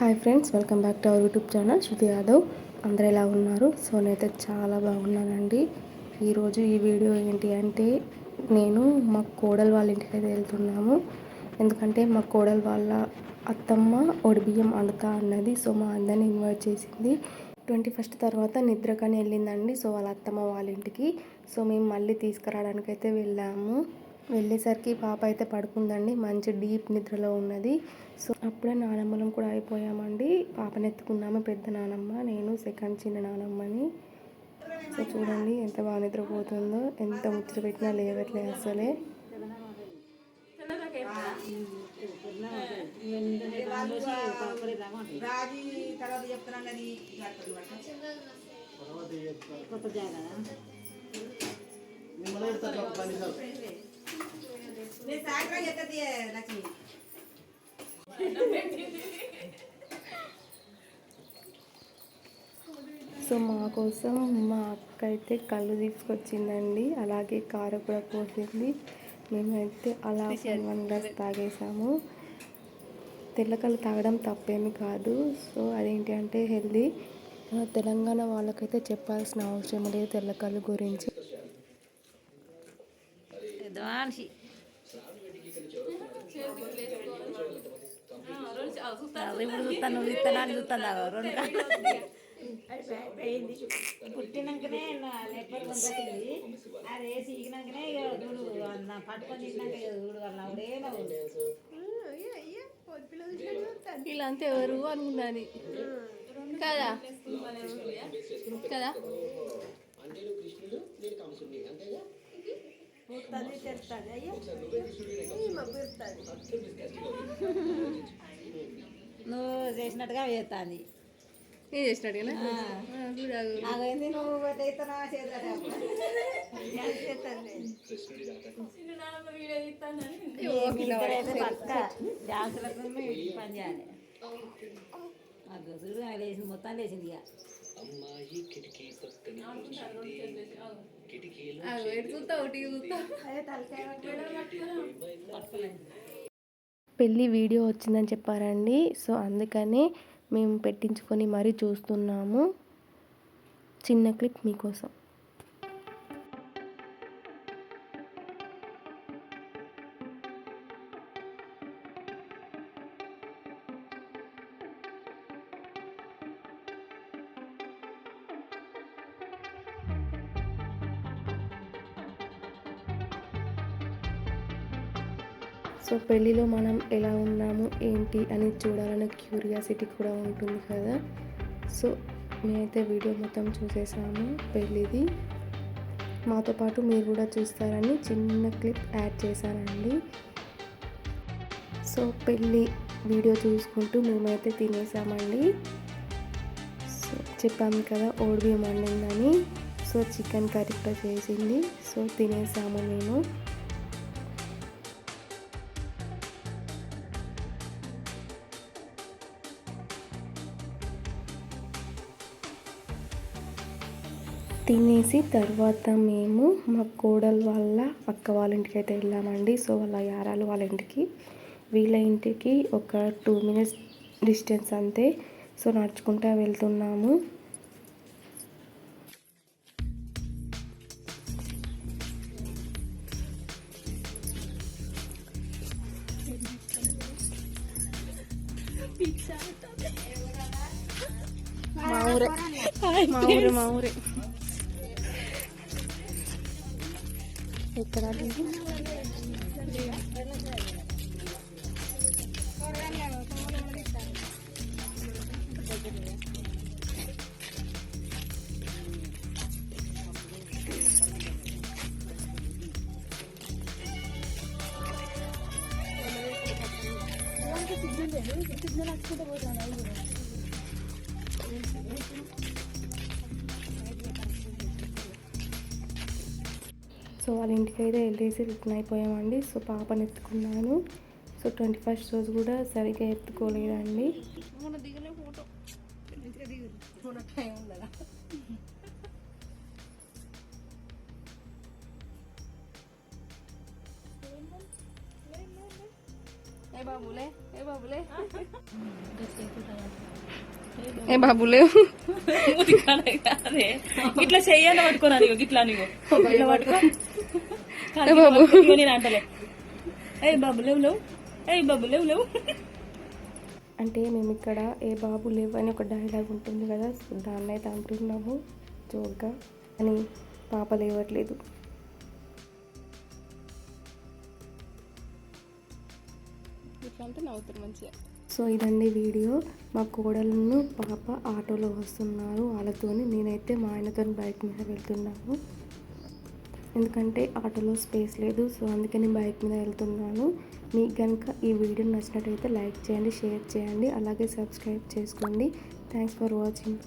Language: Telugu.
Hi friends welcome back to our YouTube channel. Shruti Yadav. అందరు ఎలా ఉన్నారు? సో నేనైతే చాలా బాగున్నానండి. ఈరోజు ఈ వీడియో ఏంటి అంటే నేను మా కోడలు వాళ్ళ ఇంటికి అయితే వెళ్తున్నాము. ఎందుకంటే మా కోడలు వాళ్ళ అత్తమ్మ ఒడిబియ్యం వండుతా అన్నది. సో మా అందరిని ఇన్వైట్ చేసింది. ట్వంటీ ఫస్ట్ తర్వాత నిద్రకని వెళ్ళిందండి. సో వాళ్ళ అత్తమ్మ వాళ్ళ ఇంటికి. సో మేము మళ్ళీ తీసుకురావడానికి అయితే వెళ్ళాము. వెళ్ళేసరికి పాప అయితే పడుకుందండి. మంచి డీప్ నిద్రలో ఉన్నది. సో అప్పుడే నానమ్మలం కూడా అయిపోయామండి. పాపని ఎత్తుకున్నాము పెద్ద నానమ్మ నేను సెకండ్ చిన్న నానమ్మని. సో చూడండి ఎంత బాగా నిద్రపోతుందో ఎంత ముచ్చట పెట్టినా లేవట్లే అసలే. కొత్త నేను సాయంత్రం చెప్తుంది లక్ష్మి? సో మా కోసం మా అక్క అయితే కళ్ళు తీసుకొచ్చిందండి అలాగే కార కూడా పోసింది. మేమైతే అలా వన్ గ్లాస్ తాగేసాము. తెల్లకల్లు తాగడం తప్పేమి కాదు. సో అదేంటి అంటే హెల్దీ. తెలంగాణ వాళ్ళకైతే చెప్పాల్సిన అవసరం లేదు తెల్లకల్లు గురించి. ఇప్పుడు చూస్తాను నువ్వు ఇస్తాను చూస్తాను రెండు అయిపోయింది పుట్టినాకనే లేకపోతే వచ్చింది అది సీకినాకనే ఇక చూడు అన్న పట్టుకొని తిన్నాక ఇక చూడు వాళ్ళ అప్పుడే వీళ్ళంతా ఎవరు అనుకున్నాను కదా కదా పుడుతుంది తెస్తుంది అయ్యో నువ్వు చేసినట్టుగా చేస్తుంది. నేను చేసినట్టుగా అదైంది? నువ్వు పక్క. డాన్సులకు పని చేయాలి. ఆ లేచింది మొత్తం లేచింది ఇక. పెళ్ళి వీడియో వచ్చిందని చెప్పారండి. సో అందుకనే మేము పెట్టించుకొని మరీ చూస్తున్నాము. చిన్న క్లిప్ మీకోసం. సో పెళ్ళిలో మనం ఎలా ఉన్నాము ఏంటి అని చూడాలనే క్యూరియాసిటీ కూడా ఉంటుంది కదా. సో మేమైతే వీడియో మొత్తం చూసేసాము పెళ్ళిది. మాతో పాటు మీరు కూడా చూస్తారని చిన్న క్లిప్ యాడ్ చేశానండి. సో పెళ్ళి వీడియో చూసుకుంటూ మేమైతే తినేసామండి. సో చెప్పాము కదా ఓడిబియ్యం వండిందని సో చికెన్ కర్రీ కూడా చేసింది. సో తినేసాము మేము. తినేసి తర్వాత మేము మా కోడలు వాళ్ళ అక్క వాళ్ళ ఇంటికి అయితే వెళ్ళామండి. సో వాళ్ళ యారాలు వాళ్ళ ఇంటికి. వీళ్ళ ఇంటికి ఒక టూ మినిట్స్ డిస్టెన్స్ అంతే. సో నడుచుకుంటూ వెళ్తున్నాము. మా ఊరే. మా ఊరే మా ఊరే. ठीक करा दीजिए कितने लाख से तो बहुत ज़्यादा ही है సో వాళ్ళ ఇంటికి అయితే వెళ్ళేసి రిటర్న్ అయిపోయామండి. సో పాపని ఎత్తుకున్నాను. సో ట్వంటీ ఫస్ట్ రోజు కూడా సరిగ్గా ఎత్తుకోలేదండి. ఏ బాబులే? ఏ బాబులే ఏ బాబులే ఇట్లా చెయ్యాలి పట్టుకోనా నీకు ఇట్లా నీకు ఇట్లా పట్టుకో. బాబు. ఇగో నేను అంటలే. ఏ బాబు లేవు లేవు. ఏ బాబు లేవు లేవు. అంటే మేము ఇక్కడ ఏ బాబు లేవు అని ఒక డైలాగ్ ఉంటుంది కదా దాన్ని అయితే అంటున్నాము జోక్గా అని పాప లేవట్లేదు. ఇట్లా అంటే నవ్వుతారు మంచిగా. సో ఇదండి వీడియో. మా కోడలను పాప ఆటోలో వస్తున్నారు వాళ్ళతోని. నేనైతే మా ఆయనతో బైక్ మీద వెళ్తున్నాను ఎందుకంటే ఆటోలో స్పేస్ లేదు సో అందుకని బైక్ మీద వెళ్తున్నాను. మీకు కనుక ఈ వీడియో నచ్చినట్టయితే లైక్ చేయండి షేర్ చేయండి అలాగే సబ్స్క్రైబ్ చేసుకోండి. Thanks for watching.